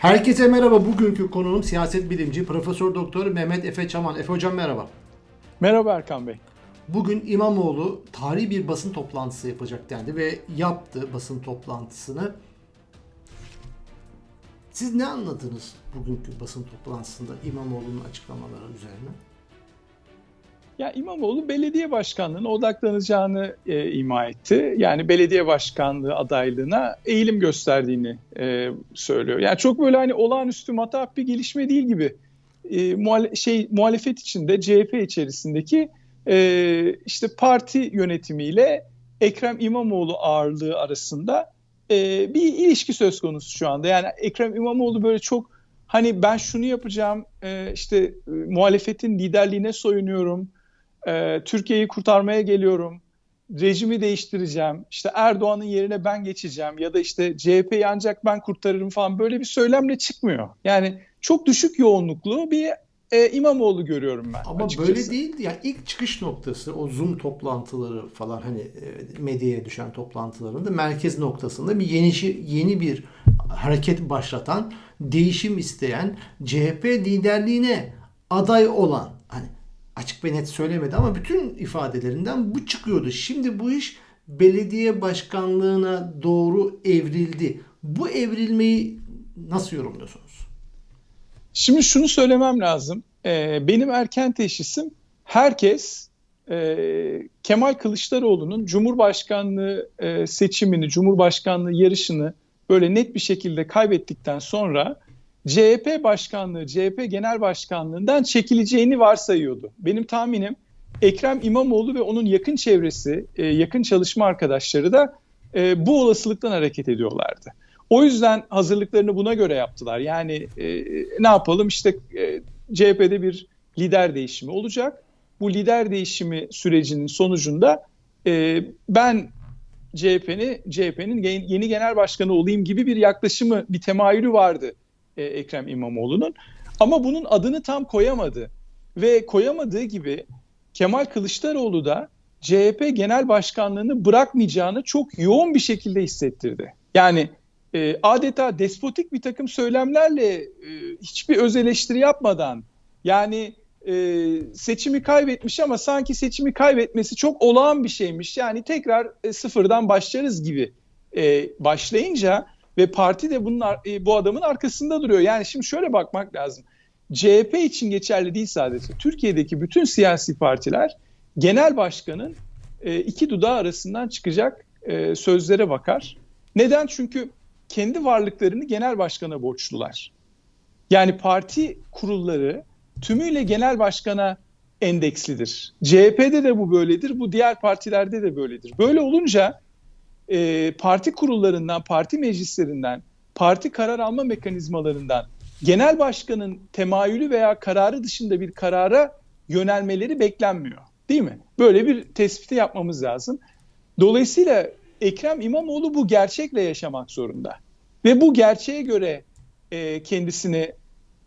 Herkese merhaba. Bugünkü konuğum siyaset bilimci Profesör Doktor Mehmet Efe Çaman. Efe hocam merhaba. Merhaba Erkan Bey. Bugün İmamoğlu tarihi bir basın toplantısı yapacak dendi ve yaptı basın toplantısını. Siz ne anladınız bugünkü basın toplantısında İmamoğlu'nun açıklamaları üzerine? Ya İmamoğlu belediye başkanlığına odaklanacağını e, ima etti. Yani belediye başkanlığı adaylığına eğilim gösterdiğini e, söylüyor. Yani çok böyle hani olağanüstü matah bir gelişme değil gibi. E, muhale şey muhalefet içinde CHP içerisindeki e, işte parti yönetimiyle Ekrem İmamoğlu ağırlığı arasında e, bir ilişki söz konusu şu anda. Yani Ekrem İmamoğlu böyle çok hani ben şunu yapacağım e, işte e, muhalefetin liderliğine soyunuyorum e, Türkiye'yi kurtarmaya geliyorum, rejimi değiştireceğim, işte Erdoğan'ın yerine ben geçeceğim ya da işte CHP'yi ancak ben kurtarırım falan böyle bir söylemle çıkmıyor. Yani çok düşük yoğunluklu bir e, İmamoğlu görüyorum ben. Ama açıkçası. böyle değil. Yani ilk çıkış noktası o Zoom toplantıları falan hani e, medyaya düşen toplantılarında merkez noktasında bir yeni yeni bir hareket başlatan, değişim isteyen, CHP liderliğine aday olan hani açık ve net söylemedi ama bütün ifadelerinden bu çıkıyordu. Şimdi bu iş belediye başkanlığına doğru evrildi. Bu evrilmeyi nasıl yorumluyorsunuz? Şimdi şunu söylemem lazım. Ee, benim erken teşhisim herkes e, Kemal Kılıçdaroğlu'nun Cumhurbaşkanlığı e, seçimini, Cumhurbaşkanlığı yarışını böyle net bir şekilde kaybettikten sonra CHP başkanlığı, CHP genel başkanlığından çekileceğini varsayıyordu. Benim tahminim Ekrem İmamoğlu ve onun yakın çevresi, e, yakın çalışma arkadaşları da e, bu olasılıktan hareket ediyorlardı. O yüzden hazırlıklarını buna göre yaptılar. Yani e, ne yapalım işte CHP'de bir lider değişimi olacak. Bu lider değişimi sürecinin sonucunda ben CHP'nin CHP'nin yeni genel başkanı olayım gibi bir yaklaşımı, bir temayülü vardı e, Ekrem İmamoğlu'nun. Ama bunun adını tam koyamadı. Ve koyamadığı gibi Kemal Kılıçdaroğlu da CHP genel başkanlığını bırakmayacağını çok yoğun bir şekilde hissettirdi. Yani e, adeta despotik bir takım söylemlerle e, hiçbir öz eleştiri yapmadan yani e, seçimi kaybetmiş ama sanki seçimi kaybetmesi çok olağan bir şeymiş. Yani tekrar e, sıfırdan başlarız gibi e, başlayınca ve parti de bunun e, bu adamın arkasında duruyor. Yani şimdi şöyle bakmak lazım. CHP için geçerli değil sadece. Türkiye'deki bütün siyasi partiler genel başkanın e, iki dudağı arasından çıkacak e, sözlere bakar. Neden? Çünkü kendi varlıklarını genel başkana borçlular. Yani parti kurulları tümüyle genel başkana endekslidir. CHP'de de bu böyledir, bu diğer partilerde de böyledir. Böyle olunca e, parti kurullarından, parti meclislerinden, parti karar alma mekanizmalarından genel başkanın temayülü veya kararı dışında bir karara yönelmeleri beklenmiyor. Değil mi? Böyle bir tespiti yapmamız lazım. Dolayısıyla Ekrem İmamoğlu bu gerçekle yaşamak zorunda. Ve bu gerçeğe göre e, kendisini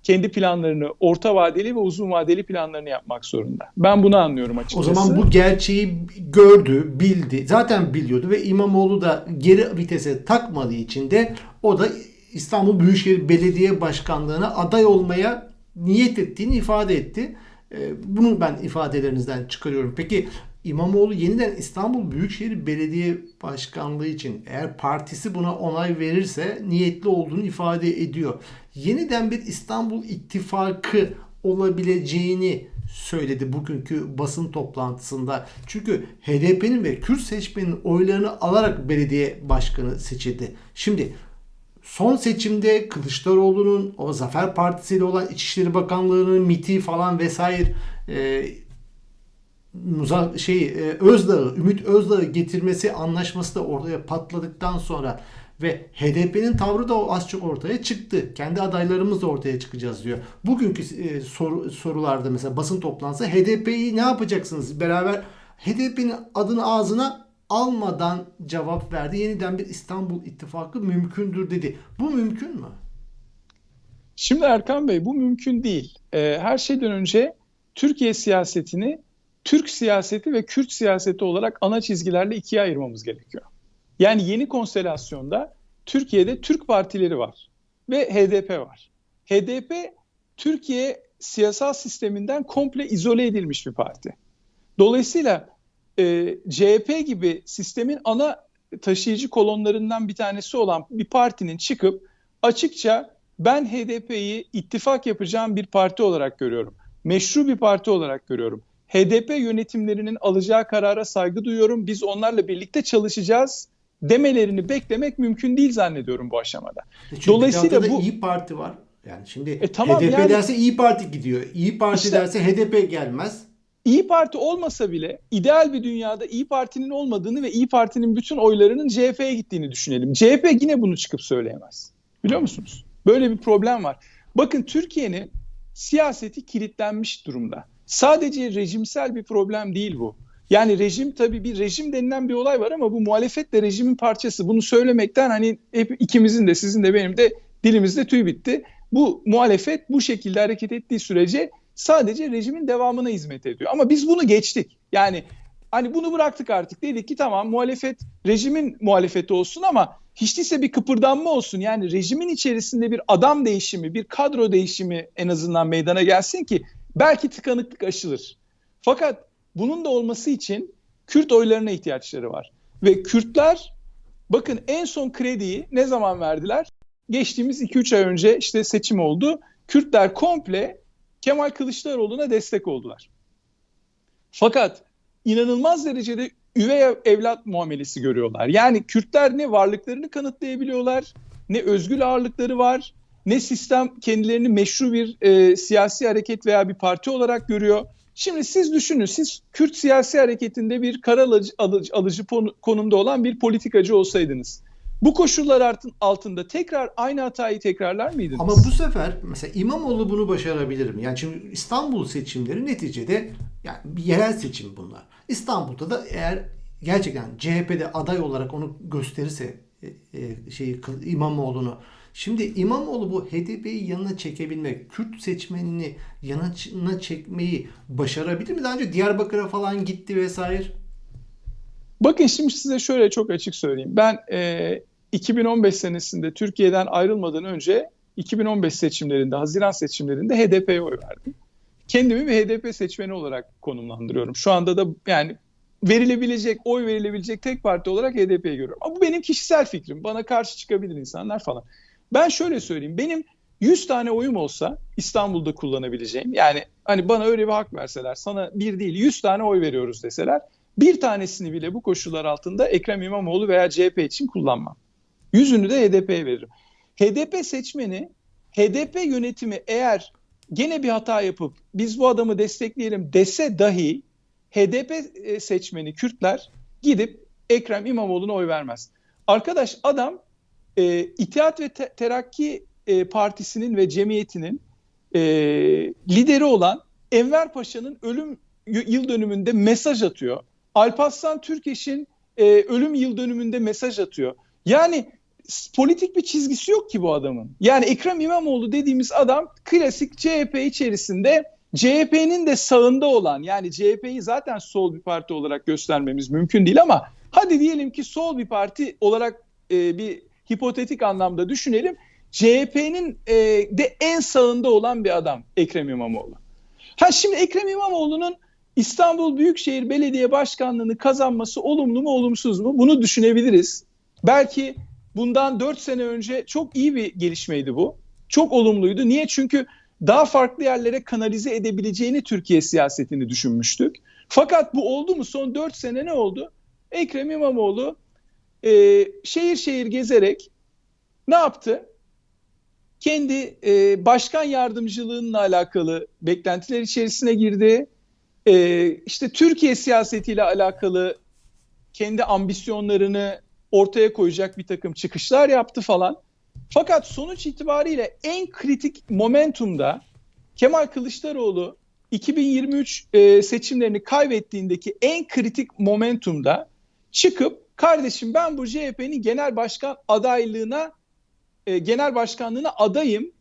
kendi planlarını, orta vadeli ve uzun vadeli planlarını yapmak zorunda. Ben bunu anlıyorum açıkçası. O zaman bu gerçeği gördü, bildi. Zaten biliyordu ve İmamoğlu da geri vitese takmadığı için de o da İstanbul Büyükşehir Belediye Başkanlığı'na aday olmaya niyet ettiğini ifade etti. Ee, bunu ben ifadelerinizden çıkarıyorum. Peki İmamoğlu yeniden İstanbul Büyükşehir Belediye Başkanlığı için eğer partisi buna onay verirse niyetli olduğunu ifade ediyor. Yeniden bir İstanbul İttifakı olabileceğini söyledi bugünkü basın toplantısında. Çünkü HDP'nin ve Kürt seçmenin oylarını alarak belediye başkanı seçildi. Şimdi son seçimde Kılıçdaroğlu'nun o Zafer Partisi ile olan İçişleri Bakanlığı'nın MIT'i falan vesaire e, Muza, şey e, Özdağ'ı, Ümit Özdağ'ı getirmesi anlaşması da ortaya patladıktan sonra ve HDP'nin tavrı da az çok ortaya çıktı. Kendi adaylarımız da ortaya çıkacağız diyor. Bugünkü e, soru, sorularda mesela basın toplantısı HDP'yi ne yapacaksınız? Beraber HDP'nin adını ağzına almadan cevap verdi. Yeniden bir İstanbul İttifakı mümkündür dedi. Bu mümkün mü? Şimdi Erkan Bey bu mümkün değil. Ee, her şeyden önce Türkiye siyasetini Türk siyaseti ve Kürt siyaseti olarak ana çizgilerle ikiye ayırmamız gerekiyor. Yani yeni konstelasyonda Türkiye'de Türk partileri var. ve HDP var. HDP Türkiye siyasal sisteminden komple izole edilmiş bir parti. Dolayısıyla e, CHP gibi sistemin ana taşıyıcı kolonlarından bir tanesi olan bir partinin çıkıp açıkça ben HDP'yi ittifak yapacağım bir parti olarak görüyorum. Meşru bir parti olarak görüyorum. HDP yönetimlerinin alacağı karara saygı duyuyorum. Biz onlarla birlikte çalışacağız demelerini beklemek mümkün değil zannediyorum bu aşamada. Çünkü Dolayısıyla bu- İyi Parti var. Yani şimdi E tamam HDP yani- derse İyi Parti gidiyor. İyi Parti İşte- derse HDP gelmez. İyi Parti olmasa bile ideal bir dünyada İyi Parti'nin olmadığını ve İyi Parti'nin bütün oylarının CHP'ye gittiğini düşünelim. CHP yine bunu çıkıp söyleyemez. Biliyor musunuz? Böyle bir problem var. Bakın Türkiye'nin siyaseti kilitlenmiş durumda. Sadece rejimsel bir problem değil bu. Yani rejim tabii bir rejim denilen bir olay var ama bu muhalefet de rejimin parçası. Bunu söylemekten hani hep ikimizin de sizin de benim de dilimizde tüy bitti. Bu muhalefet bu şekilde hareket ettiği sürece sadece rejimin devamına hizmet ediyor. Ama biz bunu geçtik. Yani hani bunu bıraktık artık. Dedik ki tamam muhalefet rejimin muhalefeti olsun ama hiç değilse bir kıpırdanma olsun. Yani rejimin içerisinde bir adam değişimi, bir kadro değişimi en azından meydana gelsin ki belki tıkanıklık aşılır. Fakat bunun da olması için Kürt oylarına ihtiyaçları var. Ve Kürtler bakın en son krediyi ne zaman verdiler? Geçtiğimiz 2-3 ay önce işte seçim oldu. Kürtler komple Kemal Kılıçdaroğlu'na destek oldular. Fakat inanılmaz derecede üvey evlat muamelesi görüyorlar. Yani Kürtler ne varlıklarını kanıtlayabiliyorlar, ne özgül ağırlıkları var, ne sistem kendilerini meşru bir e, siyasi hareket veya bir parti olarak görüyor. Şimdi siz düşünün, siz Kürt siyasi hareketinde bir karar alıcı, alıcı, alıcı konumda olan bir politikacı olsaydınız, bu koşullar altında tekrar aynı hatayı tekrarlar mıydınız? Ama bu sefer mesela İmamoğlu bunu başarabilir mi? Yani şimdi İstanbul seçimleri neticede yani yerel seçim bunlar. İstanbul'da da eğer gerçekten CHP'de aday olarak onu gösterirse şeyi İmamoğlu'nu Şimdi İmamoğlu bu HDP'yi yanına çekebilmek, Kürt seçmenini yanına çekmeyi başarabilir mi? Daha önce Diyarbakır'a falan gitti vesaire. Bakın şimdi size şöyle çok açık söyleyeyim. Ben e, 2015 senesinde Türkiye'den ayrılmadan önce 2015 seçimlerinde, Haziran seçimlerinde HDP'ye oy verdim. Kendimi bir HDP seçmeni olarak konumlandırıyorum. Şu anda da yani verilebilecek, oy verilebilecek tek parti olarak HDP'yi görüyorum. Ama bu benim kişisel fikrim. Bana karşı çıkabilir insanlar falan. Ben şöyle söyleyeyim. Benim 100 tane oyum olsa İstanbul'da kullanabileceğim. Yani hani bana öyle bir hak verseler sana bir değil 100 tane oy veriyoruz deseler bir tanesini bile bu koşullar altında Ekrem İmamoğlu veya CHP için kullanmam. Yüzünü de HDP'ye veririm. HDP seçmeni HDP yönetimi eğer gene bir hata yapıp biz bu adamı destekleyelim dese dahi HDP seçmeni Kürtler gidip Ekrem İmamoğlu'na oy vermez. Arkadaş adam e, İttihat ve Te- Terakki e, Partisi'nin ve cemiyetinin e, lideri olan Enver Paşa'nın ölüm yıl dönümünde mesaj atıyor. Alparslan Türkeş'in e, ölüm yıl dönümünde mesaj atıyor. Yani politik bir çizgisi yok ki bu adamın. Yani Ekrem İmamoğlu dediğimiz adam klasik CHP içerisinde CHP'nin de sağında olan yani CHP'yi zaten sol bir parti olarak göstermemiz mümkün değil ama hadi diyelim ki sol bir parti olarak e, bir hipotetik anlamda düşünelim. CHP'nin e, de en sağında olan bir adam Ekrem İmamoğlu. Ha şimdi Ekrem İmamoğlu'nun İstanbul Büyükşehir Belediye Başkanlığı'nı kazanması olumlu mu olumsuz mu bunu düşünebiliriz. Belki bundan 4 sene önce çok iyi bir gelişmeydi bu. Çok olumluydu. Niye? Çünkü daha farklı yerlere kanalize edebileceğini Türkiye siyasetini düşünmüştük. Fakat bu oldu mu? Son 4 sene ne oldu? Ekrem İmamoğlu e, şehir şehir gezerek ne yaptı? Kendi e, başkan yardımcılığıyla alakalı beklentiler içerisine girdi. E, işte Türkiye siyasetiyle alakalı kendi ambisyonlarını ortaya koyacak bir takım çıkışlar yaptı falan. Fakat sonuç itibariyle en kritik momentumda Kemal Kılıçdaroğlu 2023 e, seçimlerini kaybettiğindeki en kritik momentumda çıkıp kardeşim ben bu CHP'nin genel başkan adaylığına e, genel başkanlığına adayım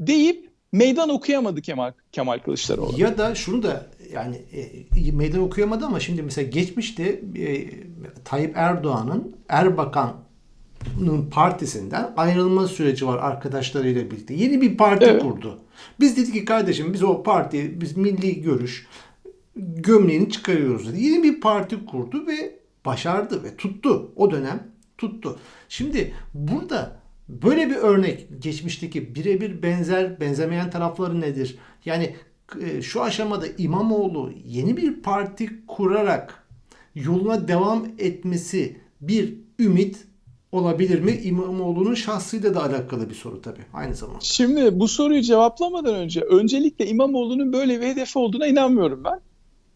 deyip meydan okuyamadı Kemal Kemal Kılıçdaroğlu. Ya da şunu da yani e, meydan okuyamadı ama şimdi mesela geçmişte e, Tayyip Erdoğan'ın Erbakan partisinden ayrılma süreci var arkadaşlarıyla birlikte. Yeni bir parti Evet. kurdu. Biz dedik ki kardeşim biz o parti, biz milli görüş gömleğini çıkarıyoruz dedi. Yeni bir parti kurdu ve başardı ve tuttu. O dönem tuttu. Şimdi burada böyle bir örnek geçmişteki birebir benzer benzemeyen tarafları nedir? Yani e, şu aşamada İmamoğlu yeni bir parti kurarak yoluna devam etmesi bir ümit olabilir mi? İmamoğlu'nun şahsıyla da alakalı bir soru tabii aynı zamanda. Şimdi bu soruyu cevaplamadan önce öncelikle İmamoğlu'nun böyle bir hedefi olduğuna inanmıyorum ben.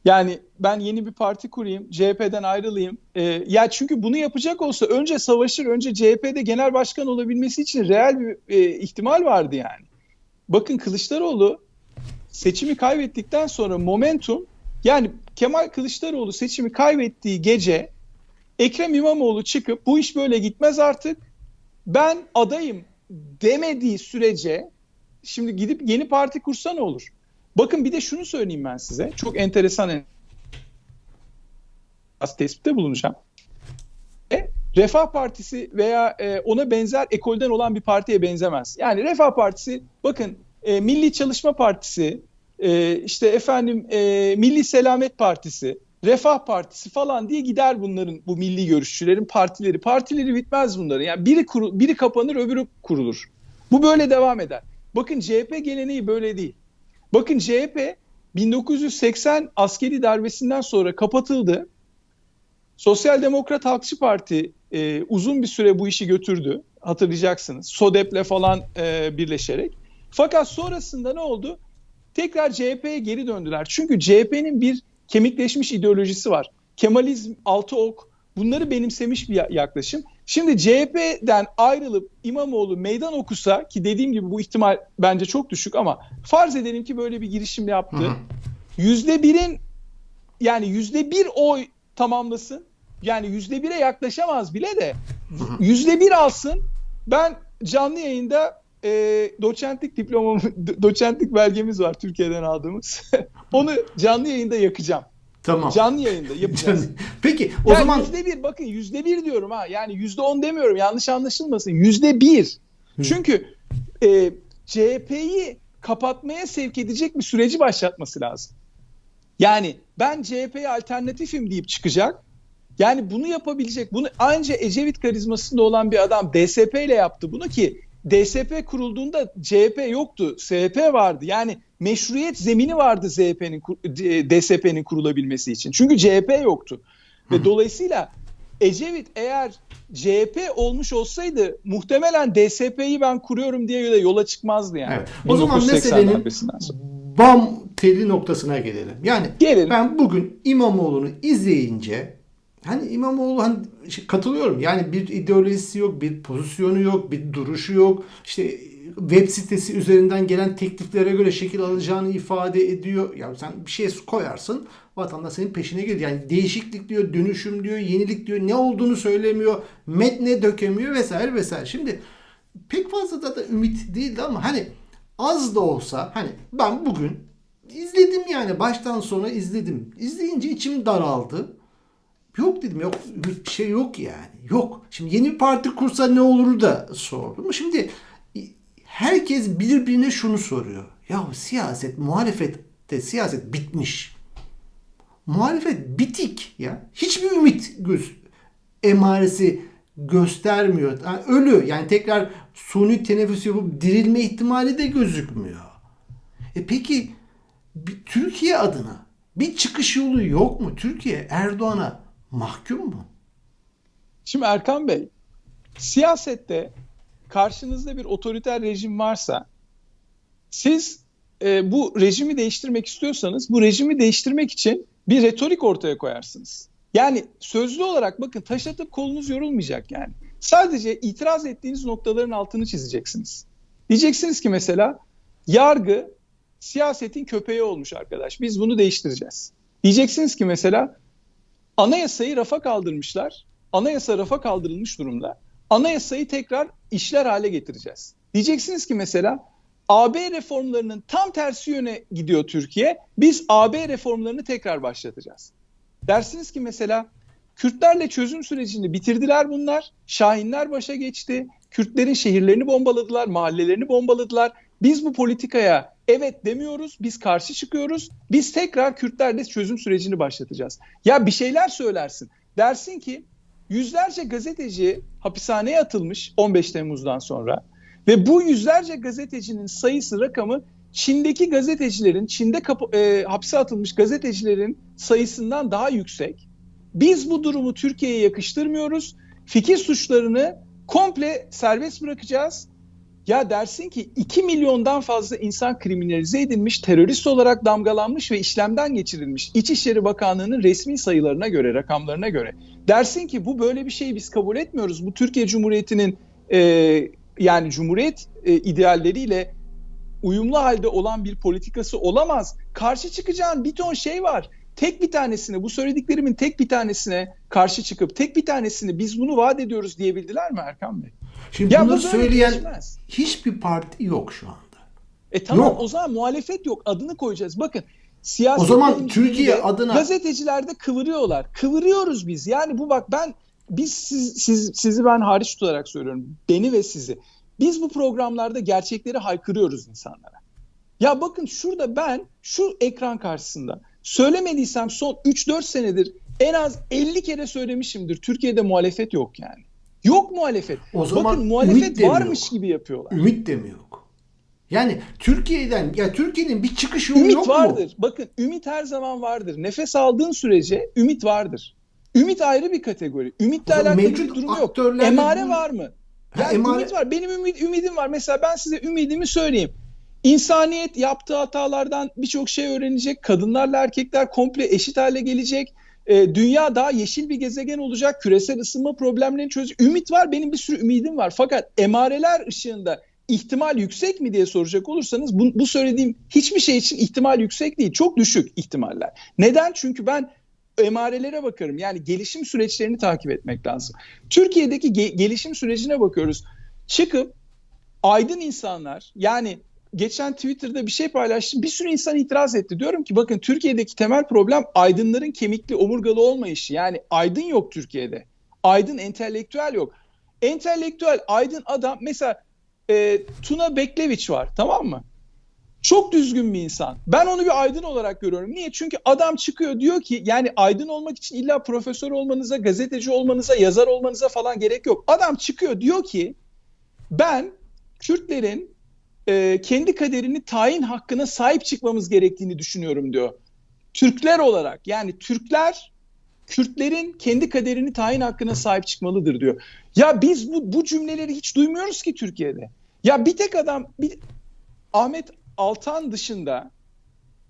Yani ben yeni bir parti kurayım, CHP'den ayrılayım. Ee, ya çünkü bunu yapacak olsa önce savaşır, önce CHP'de genel başkan olabilmesi için reel bir e, ihtimal vardı yani. Bakın Kılıçdaroğlu seçimi kaybettikten sonra momentum yani Kemal Kılıçdaroğlu seçimi kaybettiği gece Ekrem İmamoğlu çıkıp bu iş böyle gitmez artık. Ben adayım demediği sürece şimdi gidip yeni parti kursa ne olur? Bakın bir de şunu söyleyeyim ben size. Çok enteresan az tespitte bulunacağım. E, Refah Partisi veya e, ona benzer ekolden olan bir partiye benzemez. Yani Refah Partisi bakın e, Milli Çalışma Partisi, e, işte efendim e, Milli Selamet Partisi, Refah Partisi falan diye gider bunların bu milli görüşçülerin partileri. Partileri bitmez bunların. Yani biri kuru, biri kapanır öbürü kurulur. Bu böyle devam eder. Bakın CHP geleneği böyle değil. Bakın CHP 1980 askeri darbesinden sonra kapatıldı. Sosyal Demokrat Halkçı Parti e, uzun bir süre bu işi götürdü. Hatırlayacaksınız. SODEP'le falan e, birleşerek. Fakat sonrasında ne oldu? Tekrar CHP'ye geri döndüler. Çünkü CHP'nin bir kemikleşmiş ideolojisi var. Kemalizm, altı ok bunları benimsemiş bir yaklaşım. Şimdi CHP'den ayrılıp İmamoğlu meydan okusa ki dediğim gibi bu ihtimal bence çok düşük ama farz edelim ki böyle bir girişim yaptı. Yüzde birin yani yüzde bir oy tamamlasın. Yani yüzde bire yaklaşamaz bile de yüzde bir alsın. Ben canlı yayında e, doçentlik diplomamı, doçentlik belgemiz var Türkiye'den aldığımız. Onu canlı yayında yakacağım. Tamam. Canlı yayında yapacağız. Peki o yani zaman yüzde bir bakın yüzde bir diyorum ha yani yüzde on demiyorum yanlış anlaşılmasın yüzde bir. Çünkü e, CHP'yi kapatmaya sevk edecek bir süreci başlatması lazım. Yani ben CHP'ye alternatifim deyip çıkacak. Yani bunu yapabilecek, bunu anca Ecevit karizmasında olan bir adam DSP ile yaptı bunu ki DSP kurulduğunda CHP yoktu, SHP vardı. Yani meşruiyet zemini vardı CHP'nin DSP'nin kurulabilmesi için. Çünkü CHP yoktu. Ve Hı. dolayısıyla Ecevit eğer CHP olmuş olsaydı muhtemelen DSP'yi ben kuruyorum diye de yola çıkmazdı yani. Evet. O zaman meselenin bam teli noktasına gelelim. Yani gelelim. ben bugün İmamoğlu'nu izleyince hani İmamoğlu hani katılıyorum. Yani bir ideolojisi yok, bir pozisyonu yok, bir duruşu yok. İşte web sitesi üzerinden gelen tekliflere göre şekil alacağını ifade ediyor. Ya sen bir şey koyarsın vatandaş senin peşine gelir. Yani değişiklik diyor, dönüşüm diyor, yenilik diyor. Ne olduğunu söylemiyor, metne dökemiyor vesaire vesaire. Şimdi pek fazla da, da ümit değildi ama hani az da olsa hani ben bugün izledim yani baştan sona izledim. İzleyince içim daraldı. Yok dedim yok bir şey yok yani. Yok. Şimdi yeni bir parti kursa ne olur da sordum. Şimdi herkes birbirine şunu soruyor. Ya siyaset, muhalefette siyaset bitmiş. Muhalefet bitik ya. Hiçbir ümit göz emaresi göstermiyor. Yani ölü. Yani tekrar suni teneffüs yapıp dirilme ihtimali de gözükmüyor. E peki bir, Türkiye adına bir çıkış yolu yok mu? Türkiye Erdoğan'a mahkum mu? Şimdi Erkan Bey, siyasette karşınızda bir otoriter rejim varsa siz e, bu rejimi değiştirmek istiyorsanız bu rejimi değiştirmek için bir retorik ortaya koyarsınız. Yani sözlü olarak bakın taş atıp kolunuz yorulmayacak yani. Sadece itiraz ettiğiniz noktaların altını çizeceksiniz. Diyeceksiniz ki mesela yargı siyasetin köpeği olmuş arkadaş. Biz bunu değiştireceğiz. Diyeceksiniz ki mesela anayasayı rafa kaldırmışlar. Anayasa rafa kaldırılmış durumda. Anayasayı tekrar işler hale getireceğiz. Diyeceksiniz ki mesela AB reformlarının tam tersi yöne gidiyor Türkiye. Biz AB reformlarını tekrar başlatacağız. Dersiniz ki mesela Kürtlerle çözüm sürecini bitirdiler bunlar. Şahinler başa geçti. Kürtlerin şehirlerini bombaladılar, mahallelerini bombaladılar. Biz bu politikaya evet demiyoruz, biz karşı çıkıyoruz. Biz tekrar Kürtlerle çözüm sürecini başlatacağız. Ya bir şeyler söylersin. Dersin ki yüzlerce gazeteci hapishaneye atılmış 15 Temmuz'dan sonra ve bu yüzlerce gazetecinin sayısı rakamı Çin'deki gazetecilerin, Çin'de kapı, e, hapse atılmış gazetecilerin sayısından daha yüksek. Biz bu durumu Türkiye'ye yakıştırmıyoruz. Fikir suçlarını komple serbest bırakacağız. Ya dersin ki 2 milyondan fazla insan kriminalize edilmiş, terörist olarak damgalanmış ve işlemden geçirilmiş. İçişleri Bakanlığı'nın resmi sayılarına göre, rakamlarına göre. Dersin ki bu böyle bir şeyi biz kabul etmiyoruz. Bu Türkiye Cumhuriyeti'nin e, yani Cumhuriyet e, idealleriyle uyumlu halde olan bir politikası olamaz. Karşı çıkacağın bir ton şey var. Tek bir tanesine, bu söylediklerimin tek bir tanesine karşı çıkıp tek bir tanesini biz bunu vaat ediyoruz diyebildiler mi Erkan Bey? Şimdi Ya bunları bu böyle söyleyen geçmez. hiçbir parti yok şu anda. E tamam Yok. o zaman muhalefet yok. Adını koyacağız. Bakın siyaset O zaman Türkiye adına- gazetecilerde kıvırıyorlar. Kıvırıyoruz biz. Yani bu bak ben biz siz, siz sizi ben hariç tutarak söylüyorum. Beni ve sizi. Biz bu programlarda gerçekleri haykırıyoruz insanlara. Ya bakın şurada ben şu ekran karşısında söylemediysem son 3-4 senedir en az 50 kere söylemişimdir. Türkiye'de muhalefet yok yani. Yok muhalefet. O zaman Bakın ümit muhalefet varmış gibi yapıyorlar. Ümit de mi yok? Yani Türkiye'den ya Türkiye'nin bir çıkış yolu Ümit yok mu? vardır. Bakın ümit her zaman vardır. Nefes aldığın sürece ümit vardır. Ümit ayrı bir kategori. Ümitle alakalı mevcut bir durum yok. Emare var mı? Ha, Yani emare- ümit var. Benim ümit, ümidim var. Mesela ben size ümidimi söyleyeyim. İnsaniyet yaptığı hatalardan birçok şey öğrenecek. Kadınlarla erkekler komple eşit hale gelecek. Ee, dünya daha yeşil bir gezegen olacak. Küresel ısınma problemlerini çözecek. Ümit var. Benim bir sürü ümidim var. Fakat emareler ışığında ihtimal yüksek mi diye soracak olursanız bu, bu söylediğim hiçbir şey için ihtimal yüksek değil. Çok düşük ihtimaller. Neden? Çünkü ben emarelere bakarım. Yani gelişim süreçlerini takip etmek lazım. Türkiye'deki ge- gelişim sürecine bakıyoruz. Çıkıp aydın insanlar yani geçen Twitter'da bir şey paylaştım. Bir sürü insan itiraz etti. Diyorum ki bakın Türkiye'deki temel problem aydınların kemikli, omurgalı olmayışı. Yani aydın yok Türkiye'de. Aydın entelektüel yok. Entelektüel aydın adam mesela e, Tuna Bekleviç var tamam mı? Çok düzgün bir insan. Ben onu bir aydın olarak görüyorum. Niye? Çünkü adam çıkıyor diyor ki yani aydın olmak için illa profesör olmanıza, gazeteci olmanıza, yazar olmanıza falan gerek yok. Adam çıkıyor diyor ki ben Kürtlerin e, kendi kaderini tayin hakkına sahip çıkmamız gerektiğini düşünüyorum diyor. Türkler olarak yani Türkler Kürtlerin kendi kaderini tayin hakkına sahip çıkmalıdır diyor. Ya biz bu, bu cümleleri hiç duymuyoruz ki Türkiye'de. Ya bir tek adam bir, Ahmet Altan dışında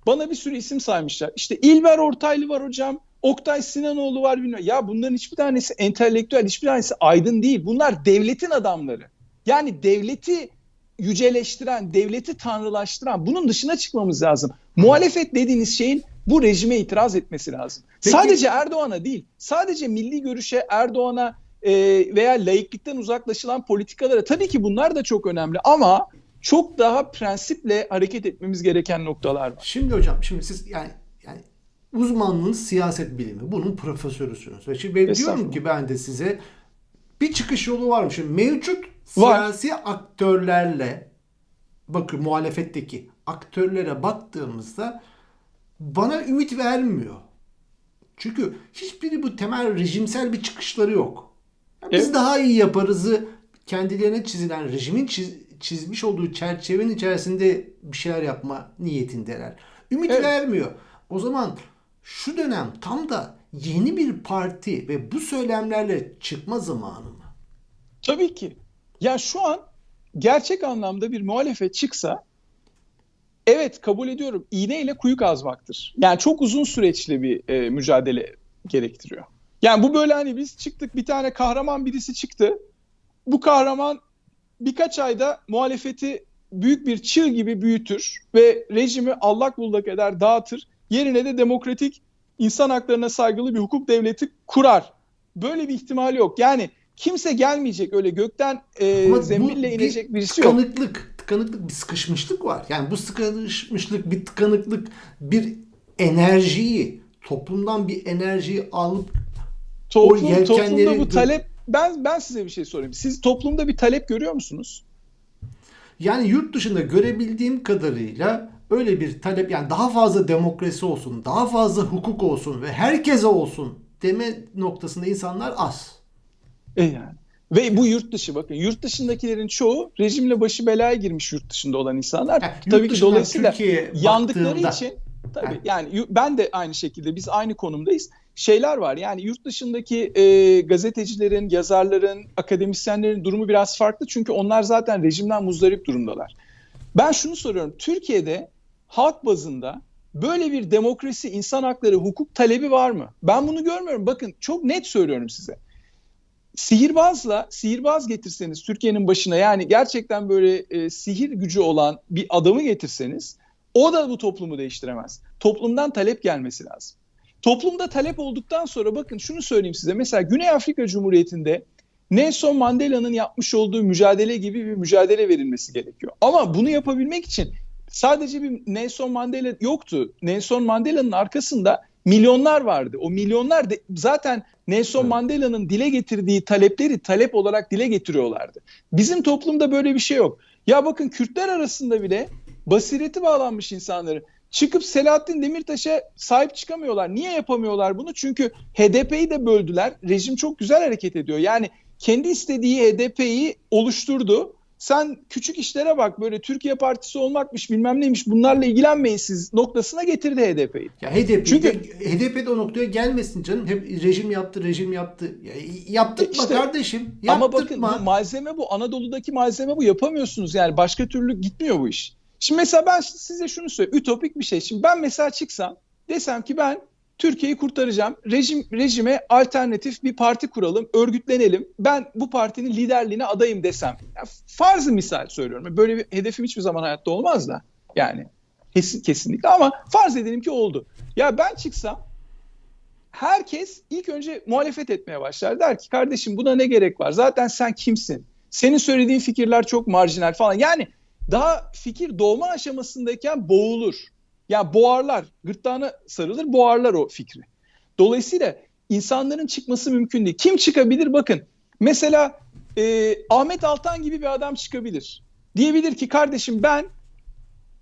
bana bir sürü isim saymışlar. İşte İlber Ortaylı var hocam. Oktay Sinanoğlu var bilmiyorum. Ya bunların hiçbir tanesi entelektüel, hiçbir tanesi aydın değil. Bunlar devletin adamları. Yani devleti yüceleştiren, devleti tanrılaştıran bunun dışına çıkmamız lazım. Muhalefet dediğiniz şeyin bu rejime itiraz etmesi lazım. Peki- Sadece Erdoğan'a değil, sadece milli görüşe, Erdoğan'a e, veya laiklikten uzaklaşılan politikalara tabii ki bunlar da çok önemli ama çok daha prensiple hareket etmemiz gereken noktalar var. Şimdi hocam şimdi siz yani yani uzmanlığınız siyaset bilimi. Bunun profesörüsünüz. Ve şimdi ben diyorum ki ben de size bir çıkış yolu var mı? Şimdi mevcut Var. siyasi aktörlerle bakın muhalefetteki aktörlere baktığımızda bana ümit vermiyor. Çünkü hiçbiri bu temel rejimsel bir çıkışları yok. Ya biz Evet. daha iyi yaparızı kendilerine çizilen rejimin çiz- çizmiş olduğu çerçevenin içerisinde bir şeyler yapma niyetindeler. Ümit Evet. vermiyor. O zaman şu dönem tam da yeni bir parti ve bu söylemlerle çıkma zamanı mı? Tabii ki. Ya şu an gerçek anlamda bir muhalefet çıksa evet kabul ediyorum iğne ile kuyu kazmaktır. Yani çok uzun süreçli bir e, mücadele gerektiriyor. Yani bu böyle hani biz çıktık bir tane kahraman birisi çıktı. Bu kahraman birkaç ayda muhalefeti büyük bir çığ gibi büyütür ve rejimi allak bullak eder, dağıtır. Yerine de demokratik insan haklarına saygılı bir hukuk devleti kurar. Böyle bir ihtimal yok. Yani kimse gelmeyecek öyle gökten e, Ama bu zembille bir inecek birisi yok. tıkanıklık, tıkanıklık bir sıkışmışlık var. Yani bu sıkışmışlık, bir tıkanıklık, bir enerjiyi, toplumdan bir enerjiyi alıp toplum, yelkenleri- toplumda bu talep ben ben size bir şey sorayım. Siz toplumda bir talep görüyor musunuz? Yani yurt dışında görebildiğim kadarıyla öyle bir talep yani daha fazla demokrasi olsun, daha fazla hukuk olsun ve herkese olsun deme noktasında insanlar az. E yani. Ve bu yurt dışı bakın yurt dışındakilerin çoğu rejimle başı belaya girmiş yurt dışında olan insanlar. Yani tabii ki dolayısıyla Türkiye'ye yandıkları baktığında- için tabii Yani- yani ben de aynı şekilde biz aynı konumdayız. Şeyler var yani yurt dışındaki e, gazetecilerin, yazarların, akademisyenlerin durumu biraz farklı çünkü onlar zaten rejimden muzdarip durumdalar. Ben şunu soruyorum. Türkiye'de halk bazında böyle bir demokrasi, insan hakları, hukuk talebi var mı? Ben bunu görmüyorum. Bakın çok net söylüyorum size. Sihirbazla, sihirbaz getirseniz Türkiye'nin başına yani gerçekten böyle e, sihir gücü olan bir adamı getirseniz o da bu toplumu değiştiremez. Toplumdan talep gelmesi lazım. Toplumda talep olduktan sonra bakın şunu söyleyeyim size. Mesela Güney Afrika Cumhuriyeti'nde Nelson Mandela'nın yapmış olduğu mücadele gibi bir mücadele verilmesi gerekiyor. Ama bunu yapabilmek için sadece bir Nelson Mandela yoktu. Nelson Mandela'nın arkasında milyonlar vardı. O milyonlar de, zaten Nelson Evet. Mandela'nın dile getirdiği talepleri talep olarak dile getiriyorlardı. Bizim toplumda böyle bir şey yok. Ya bakın Kürtler arasında bile basireti bağlanmış insanları çıkıp Selahattin Demirtaş'a sahip çıkamıyorlar. Niye yapamıyorlar bunu? Çünkü HDP'yi de böldüler. Rejim çok güzel hareket ediyor. Yani kendi istediği HDP'yi oluşturdu. Sen küçük işlere bak böyle Türkiye Partisi olmakmış bilmem neymiş bunlarla ilgilenmeyin siz noktasına getirdi HDP'yi. Ya HDP Çünkü- HDP de o noktaya gelmesin canım. Hep rejim yaptı, rejim yaptı. Ya, yaptırtma İşte- kardeşim. Ama bakın Yaptırtma. bu malzeme bu Anadolu'daki malzeme bu yapamıyorsunuz yani başka türlü gitmiyor bu iş. Şimdi mesela ben size şunu söyleyeyim ütopik bir şey. Şimdi ben mesela çıksam desem ki ben Türkiye'yi kurtaracağım. Rejim rejime alternatif bir parti kuralım, örgütlenelim. Ben bu partinin liderliğine adayım desem. Ya farzı misal söylüyorum. Böyle bir hedefim hiçbir zaman hayatta olmaz da. Yani kesin kesinlikle ama farz edelim ki oldu. Ya ben çıksam herkes ilk önce muhalefet etmeye başlar. Der ki kardeşim buna ne gerek var? Zaten sen kimsin? Senin söylediğin fikirler çok marjinal falan. Yani daha fikir doğma aşamasındayken boğulur. Ya boğarlar, gırtlağına sarılır, boğarlar o fikri. Dolayısıyla insanların çıkması mümkün değil. Kim çıkabilir? Bakın mesela e, Ahmet Altan gibi bir adam çıkabilir. Diyebilir ki kardeşim ben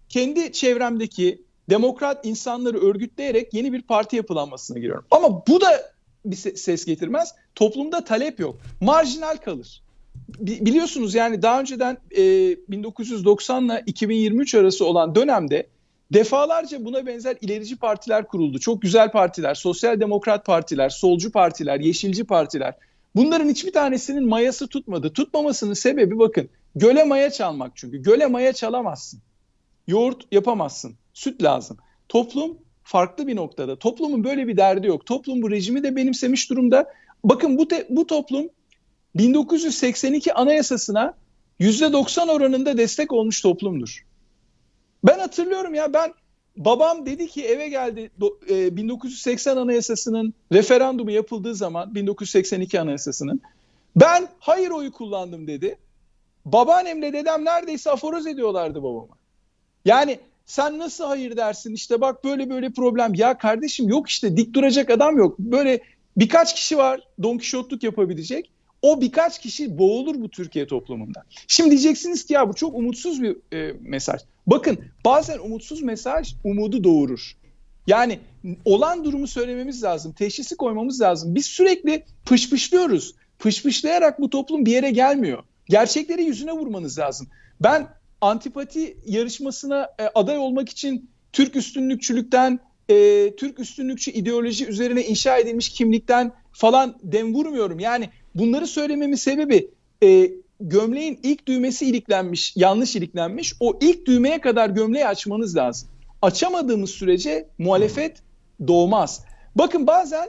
kendi çevremdeki demokrat insanları örgütleyerek yeni bir parti yapılanmasına giriyorum. Ama bu da bir se- ses getirmez. Toplumda talep yok. Marjinal kalır. Bi- biliyorsunuz yani daha önceden e, 1990 ile 2023 arası olan dönemde defalarca buna benzer ilerici partiler kuruldu. Çok güzel partiler, sosyal demokrat partiler, solcu partiler, yeşilci partiler. Bunların hiçbir tanesinin mayası tutmadı. Tutmamasının sebebi bakın göle maya çalmak çünkü. Göle maya çalamazsın. Yoğurt yapamazsın. Süt lazım. Toplum farklı bir noktada. Toplumun böyle bir derdi yok. Toplum bu rejimi de benimsemiş durumda. Bakın bu te- bu toplum 1982 anayasasına %90 oranında destek olmuş toplumdur. Ben hatırlıyorum ya ben babam dedi ki eve geldi do- e, 1980 anayasasının referandumu yapıldığı zaman 1982 anayasasının ben hayır oyu kullandım dedi. Babaannemle dedem neredeyse aforoz ediyorlardı babama. Yani sen nasıl hayır dersin işte bak böyle böyle problem. Ya kardeşim yok işte dik duracak adam yok. Böyle birkaç kişi var Don Kişotluk yapabilecek. O birkaç kişi boğulur bu Türkiye toplumunda. Şimdi diyeceksiniz ki ya bu çok umutsuz bir e, mesaj. Bakın bazen umutsuz mesaj umudu doğurur. Yani olan durumu söylememiz lazım. Teşhisi koymamız lazım. Biz sürekli pışpışlıyoruz. Pışpışlayarak bu toplum bir yere gelmiyor. Gerçekleri yüzüne vurmanız lazım. Ben antipati yarışmasına e, aday olmak için Türk üstünlükçülükten, e, Türk üstünlükçü ideoloji üzerine inşa edilmiş kimlikten falan dem vurmuyorum. Yani bunları söylememin sebebi e, gömleğin ilk düğmesi iliklenmiş, yanlış iliklenmiş. O ilk düğmeye kadar gömleği açmanız lazım. Açamadığımız sürece muhalefet doğmaz. Bakın bazen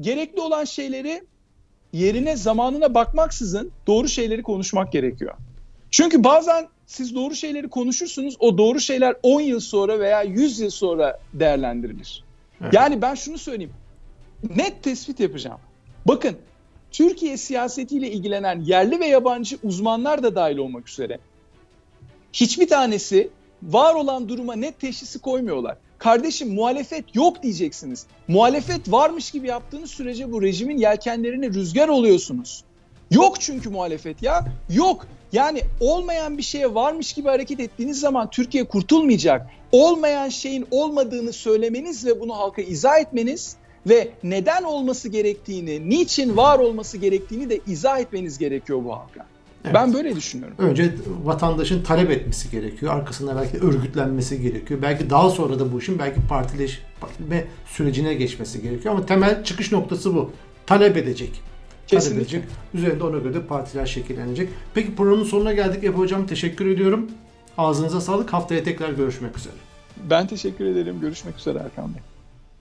gerekli olan şeyleri yerine zamanına bakmaksızın doğru şeyleri konuşmak gerekiyor. Çünkü bazen siz doğru şeyleri konuşursunuz. O doğru şeyler 10 yıl sonra veya 100 yıl sonra değerlendirilir. Evet. Yani ben şunu söyleyeyim. Net tespit yapacağım. Bakın Türkiye siyasetiyle ilgilenen yerli ve yabancı uzmanlar da dahil olmak üzere hiçbir tanesi var olan duruma net teşhisi koymuyorlar. Kardeşim muhalefet yok diyeceksiniz. Muhalefet varmış gibi yaptığınız sürece bu rejimin yelkenlerine rüzgar oluyorsunuz. Yok çünkü muhalefet ya. Yok. Yani olmayan bir şeye varmış gibi hareket ettiğiniz zaman Türkiye kurtulmayacak. Olmayan şeyin olmadığını söylemeniz ve bunu halka izah etmeniz ve neden olması gerektiğini, niçin var olması gerektiğini de izah etmeniz gerekiyor bu halka. Evet. Ben böyle düşünüyorum. Önce vatandaşın talep etmesi gerekiyor. Arkasında belki örgütlenmesi gerekiyor. Belki daha sonra da bu işin belki partileşme sürecine geçmesi gerekiyor. Ama temel çıkış noktası bu. Talep edecek. Talep Kesinlikle. edecek. Üzerinde ona göre de partiler şekillenecek. Peki programın sonuna geldik. Efe Hocam teşekkür ediyorum. Ağzınıza sağlık. Haftaya tekrar görüşmek üzere. Ben teşekkür ederim. Görüşmek üzere Erkan Bey.